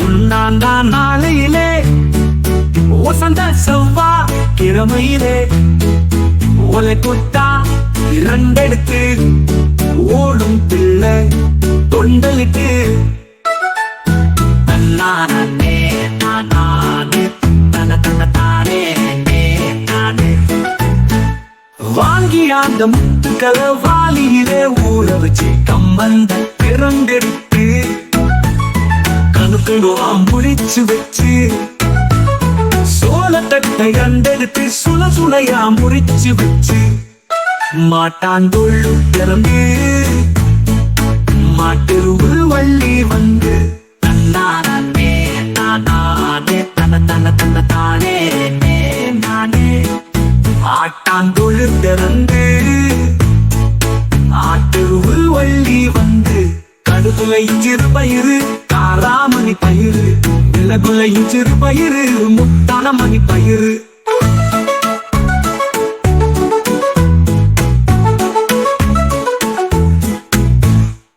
சாந்தா நாளையிலே. வசந்த செவ்வா கிழமையிலே. ஒலை குத்தா இரண்டெடுத்து. ஓடும் பிள்ளை தொண்டலுக்கு தன்னானே நானே தன தன தானே நானே வாங்கி அந்த முத்துக்களை வாலியிலே ஊற வச்சு கம்மந்த பிறந்தெடு. கணுக்களா முடிச்சு வச்சு. சோளத்தட்டை கண்டெடுத்து சுல சுளையா முறிச்சு வச்சு. மாட்டான் தொழு திறந்து மாட்டெருவு வள்ளி வந்து. தன்னானே தானே தன தன தன தானே நானே. ஆட்டான் தொழு திறந்து ஆட்டெருவு வள்ளி வந்து. கடுகுலை சிறு பயிறு காராமணி பயிறு. விலகுலை சிறு பயிறு முத்தான மணி பயிறு.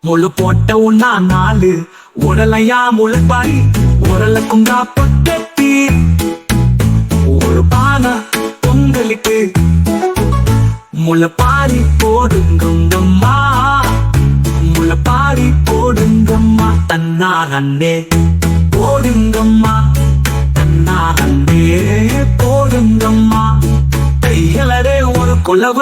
முழு போட்ட உண்ணா நாலு உடலையா முழுப்பாய் உரல குங்கா பக்கத்தி ஒரு பானை பொங்கலுக்கு முளைப்பாரி போடுங்கம்மா தன்னாரன்னே போடுங்கம்மா தன்னாரன்னே போடுங்கம்மா கைகளரே ஒரு குலவ